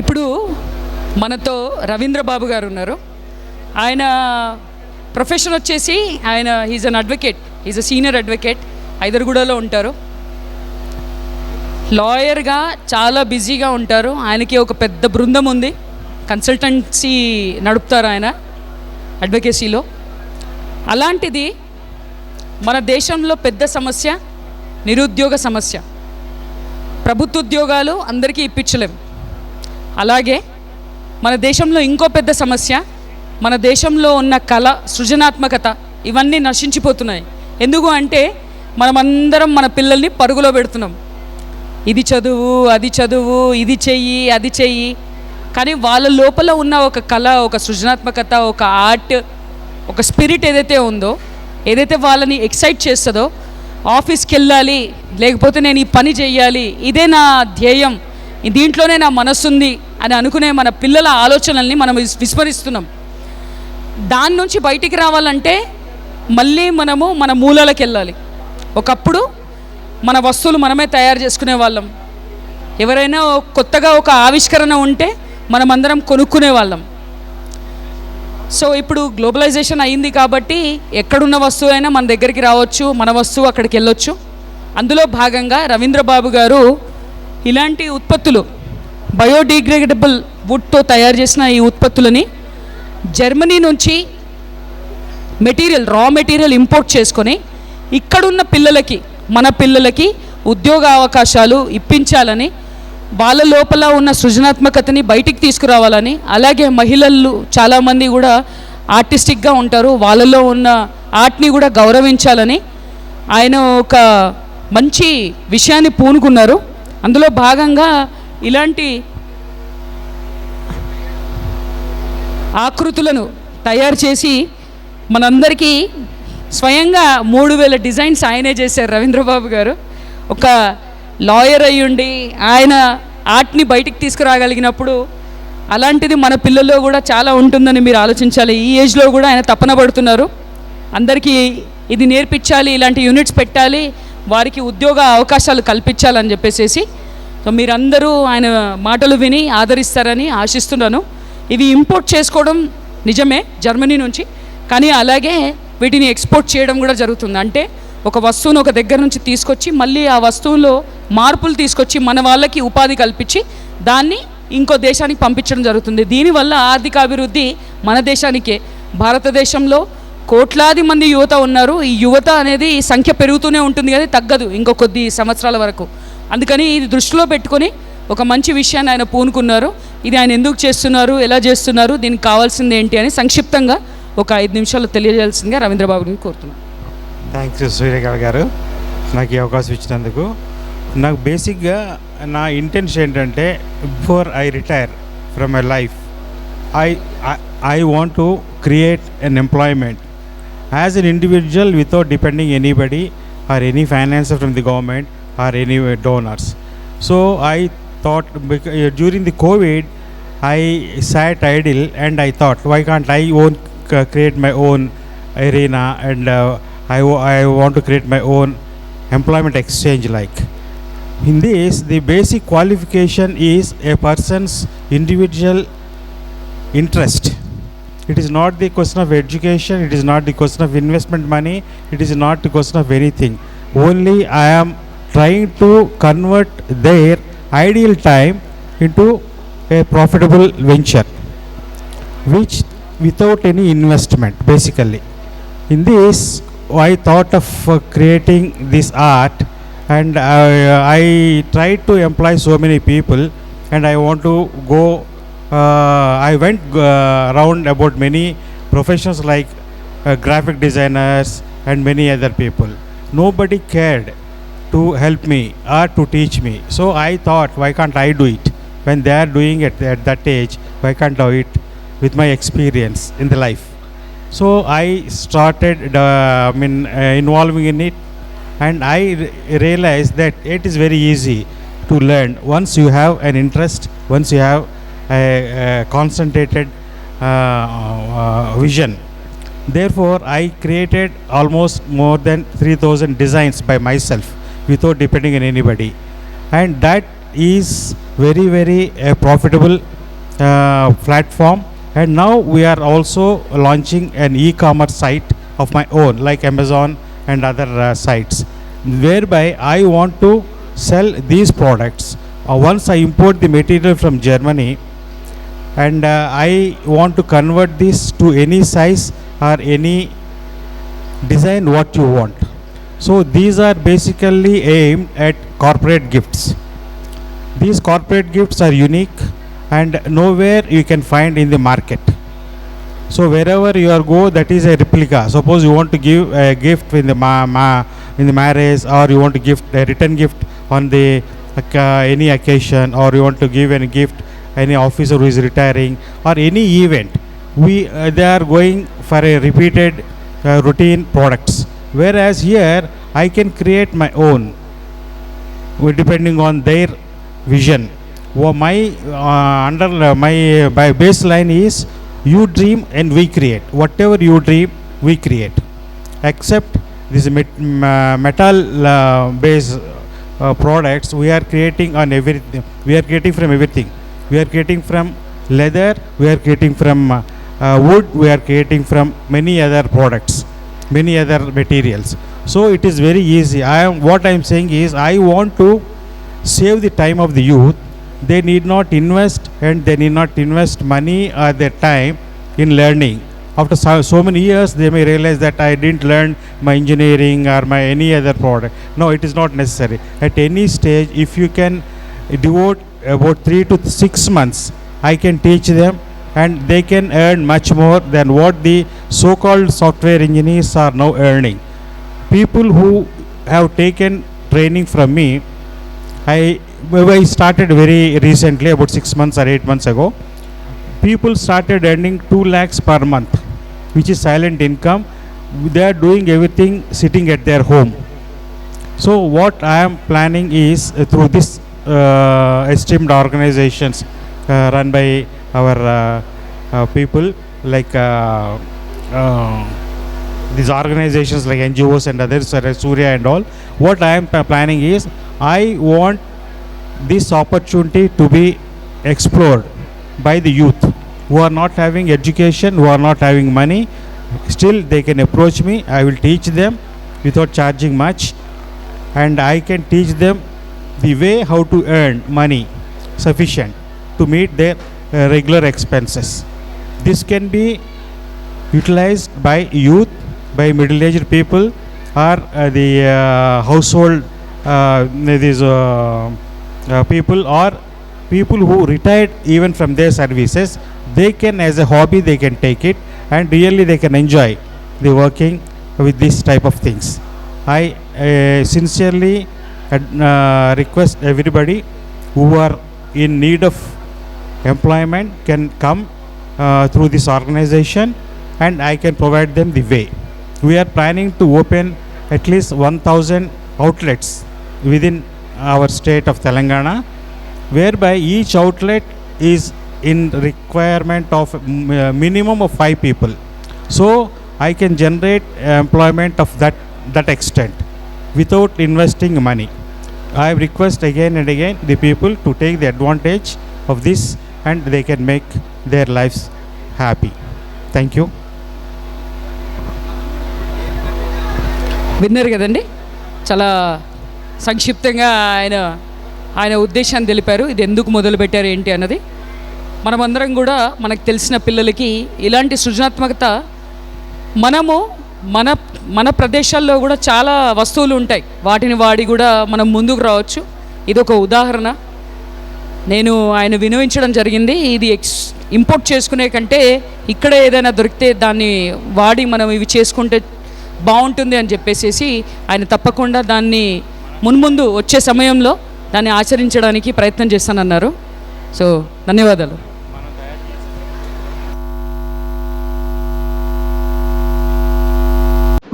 ఇప్పుడు మనతో రవీంద్ర బాబు గారు ఉన్నారు. ఆయన ప్రొఫెషన్ వచ్చేసి ఆయన is an advocate is a senior advocate హైదర్గూడలో ఉంటారు. లాయర్గా చాలా బిజీగా ఉంటారు. ఆయనకి ఒక పెద్ద బృందం ఉంది. కన్సల్టెన్సీ నడుపుతారు ఆయన అడ్వకేసీలో. అలాంటిది మన దేశంలో పెద్ద సమస్య నిరుద్యోగ సమస్య. ప్రభుత్వ ఉద్యోగాలు అందరికీ ఇప్పించలేము అలాగే మన దేశంలో ఇంకో పెద్ద సమస్య మన దేశంలో ఉన్న కళ సృజనాత్మకత ఇవన్నీ నశించిపోతున్నాయి. ఎందుకు అంటే మనమందరం మన పిల్లల్ని పరుగులో పెడుతున్నాం. ఇది చదువు అది చదువు ఇది చెయ్యి అది చెయ్యి. కానీ వాళ్ళ లోపల ఉన్న ఒక కళ ఒక సృజనాత్మకత ఒక ఆర్ట్ ఒక స్పిరిట్ ఏదైతే ఉందో ఏదైతే వాళ్ళని ఎక్సైట్ చేస్తుందో ఆఫీస్కి వెళ్ళాలి లేకపోతే నేను ఈ పని చేయాలి ఇదే నా ధ్యేయం. దీంట్లోనే నా మనస్సుంది అని అనుకునే మన పిల్లల ఆలోచనల్ని మనం విస్మరిస్తున్నాం. దాని నుంచి బయటికి రావాలంటే మళ్ళీ మనము మన మూలాలకు వెళ్ళాలి ఒకప్పుడు మన వస్తువులు మనమే తయారు చేసుకునే వాళ్ళం. ఎవరైనా కొత్తగా ఒక ఆవిష్కరణ ఉంటే మనమందరం కొనుక్కునే వాళ్ళం. సో ఇప్పుడు గ్లోబలైజేషన్ అయింది కాబట్టి ఎక్కడున్న వస్తువు అయినా మన దగ్గరికి రావచ్చు మన వస్తువు అక్కడికి వెళ్ళొచ్చు. అందులో భాగంగా రవీంద్రబాబు గారు ఇలాంటి ఉత్పత్తులు బయోడిగ్రేడబుల్ వుడ్తో తయారు చేసిన ఈ ఉత్పత్తులని జర్మనీ నుంచి మెటీరియల్ రా మెటీరియల్ ఇంపోర్ట్ చేసుకొని ఇక్కడున్న పిల్లలకి మన పిల్లలకి ఉద్యోగ అవకాశాలు ఇప్పించాలని వాళ్ళ లోపల ఉన్న సృజనాత్మకతని బయటికి తీసుకురావాలని అలాగే మహిళలు చాలామంది కూడా ఆర్టిస్టిక్గా ఉంటారు వాళ్ళలో ఉన్న ఆర్ట్ని కూడా గౌరవించాలని ఆయన ఒక మంచి విషయాన్ని పూనుకున్నారు. అందులో భాగంగా ఇలాంటి ఆకృతులను తయారు చేసి మనందరికీ స్వయంగా మూడు వేల డిజైన్స్ ఆయనే చేశారు రవీంద్రబాబు గారు. ఒక లాయర్ అయ్యుండి ఆయన ఆర్ట్ని బయటికి తీసుకురాగలిగినప్పుడు అలాంటిది మన పిల్లల్లో కూడా చాలా ఉంటుందని మీరు ఆలోచించాలి. ఈ ఏజ్లో కూడా ఆయన తపన పడుతున్నారు. అందరికీ ఇది నేర్పించాలి ఇలాంటి యూనిట్స్ పెట్టాలి వారికి ఉద్యోగ అవకాశాలు కల్పించాలని చెప్పేసి సో మీరందరూ ఆయన మాటలు విని ఆదరిస్తారని ఆశిస్తున్నాను. ఇవి ఇంపోర్ట్ చేసుకోవడం నిజమే జర్మనీ నుంచి కానీ అలాగే వీటిని ఎక్స్పోర్ట్ చేయడం కూడా జరుగుతుంది. అంటే ఒక వస్తువును ఒక దగ్గర నుంచి తీసుకొచ్చి మళ్ళీ ఆ వస్తువులో మార్పులు తీసుకొచ్చి మన వాళ్ళకి ఉపాధి కల్పించి దాన్ని ఇంకో దేశానికి పంపించడం జరుగుతుంది. దీనివల్ల ఆర్థిక అభివృద్ధి మన దేశానికే. భారతదేశంలో కోట్లాది మంది యువత ఉన్నారు. ఈ యువత అనేది ఈ సంఖ్య పెరుగుతూనే ఉంటుంది కానీ తగ్గదు ఇంకో కొద్ది సంవత్సరాల వరకు. అందుకని ఇది దృష్టిలో పెట్టుకొని ఒక మంచి విషయాన్ని ఆయన పూనుకున్నారు. ఇది ఆయన ఎందుకు చేస్తున్నారు ఎలా చేస్తున్నారు దీనికి కావాల్సింది ఏంటి అని సంక్షిప్తంగా ఒక ఐదు నిమిషాలు తెలియజేయాల్సిందిగా రవీంద్రబాబుని కోరుతున్నాను థ్యాంక్స్ సూర్యకాంత్ గారు. నాకు ఈ అవకాశం ఇచ్చినందుకు. నాకు బేసిక్గా నా ఇంటెన్షన్ ఏంటంటే before I retire from my life I I want to create an employment as an individual without depending anybody or any finance from the government or any donors. So I thought uh, during the COVID, I sat idle and I thought, why can't I own create my own arena and uh, I, I want to create my own employment exchange like. In this, the basic qualification is a person's individual interest it is not the question of education, it is not the question of investment money, it is not the question of anything. Only I am trying to convert their ideal time into a profitable venture, which without any investment basically. In this, I thought of uh, creating this art and I, I tried to employ so many people and I want to go uh, I went uh, around about many professions like uh, graphic designers and many other people. Nobody cared to help me or to teach me. So I thought, why can't I do it? When they are doing it at that age, why can't I do it with my experience in the life? So I started, uh, I mean, uh, involving in it, and I realized that it is very easy to learn once you have an interest, once you have a, a concentrated uh, uh, vision. Therefore, I created almost more than 3000 designs by myself without depending on anybody. And that is very very uh, profitable uh, platform and now we are also launching an e-commerce site of my own like amazon and other uh, sites whereby i want to sell these products uh, once i import the material from germany and uh, i want to convert this to any size or any design what you want. So these are basically aimed at corporate gifts. These corporate gifts are unique and nowhere you can find in the market. So wherever you are go that is a replica. Suppose you want to give a gift in the ma- ma- in the marriage or you want to gift a return gift on the occa- any occasion or you want to give any gift any officer who is retiring or any event we uh, they are going for a repeated uh, routine products whereas here i can create my own depending on their vision. Wha- My uh, under uh, my uh, by baseline is you dream and we create. Whatever you dream, we create. Except this met- ma- metal uh, based uh, products, we are creating on everything. We are creating from everything. We are creating from leather. We are creating from uh, wood. We are creating from many other products, many other materials. So it is very easy. I am what I am saying is I want to save the time of the youth. They need not invest and they need not invest money or their time in learning. After so, so many years, they may realize that I didn't learn my engineering or my any other product. No, it is not necessary. At any stage, if you can devote about three to six months, I can teach them and they can earn much more than what the so-called software engineers are now earning. People who have taken training from me I, I started very recently about six months or eight months ago people started earning 2 lakhs per month which is silent income. They are doing everything sitting at their home. So what i am planning is uh, through this esteemed organizations uh, run by our uh, uh, people like uh, uh, these organizations like NGOs and others, uh, Surya and all, what I am planning is I want this opportunity to be explored by the youth who are not having education, who are not having money. Still, they can approach me. I will teach them without charging much, and I can teach them the way how to earn money sufficient to meet their uh, regular expenses. This can be utilized by youth, by middle-aged people, or uh, the uh, household uh, these uh, uh, people, or people who retired even from their services. They can, as a hobby, they can take it, and really they can enjoy the working with this type of things. I uh, sincerely uh, request everybody who are in need of employment can come uh, through this organization and I can provide them the way. We are planning to open at least 1000 outlets within our state of Telangana whereby each outlet is in requirement of uh, minimum of 5 people. So I can generate employment of that that extent without investing money. I request again and again the people to take the advantage of this and they can make their lifes happy thank you విన్నారు కదండి? చాలా సంక్షిప్తంగా ఆయన ఆయన ఉద్దేశాన్ని తెలిపారు. ఇది ఎందుకు మొదలుపెట్టారు ఏంటి అన్నది. మనమందరం కూడా మనకు తెలిసిన పిల్లలకి ఇలాంటి సృజనాత్మకత మనము మన మన ప్రదేశాల్లో కూడా చాలా వస్తువులు ఉంటాయి. వాటిని వాడి కూడా మనం ముందుకు రావచ్చు. ఇది ఒక ఉదాహరణ. నేను ఆయన వినియోగించడం జరిగింది. ఇది ఎక్స్ ఇంపోర్ట్ చేసుకునే కంటే ఇక్కడ ఏదైనా దొరికితే దాన్ని వాడి మనం ఇవి చేసుకుంటే బాగుంటుంది అని చెప్పేసేసి ఆయన తప్పకుండా దాన్ని మున్ముందు వచ్చే సమయంలో దాన్ని ఆచరించడానికి ప్రయత్నం చేస్తానన్నారు. సో ధన్యవాదాలు.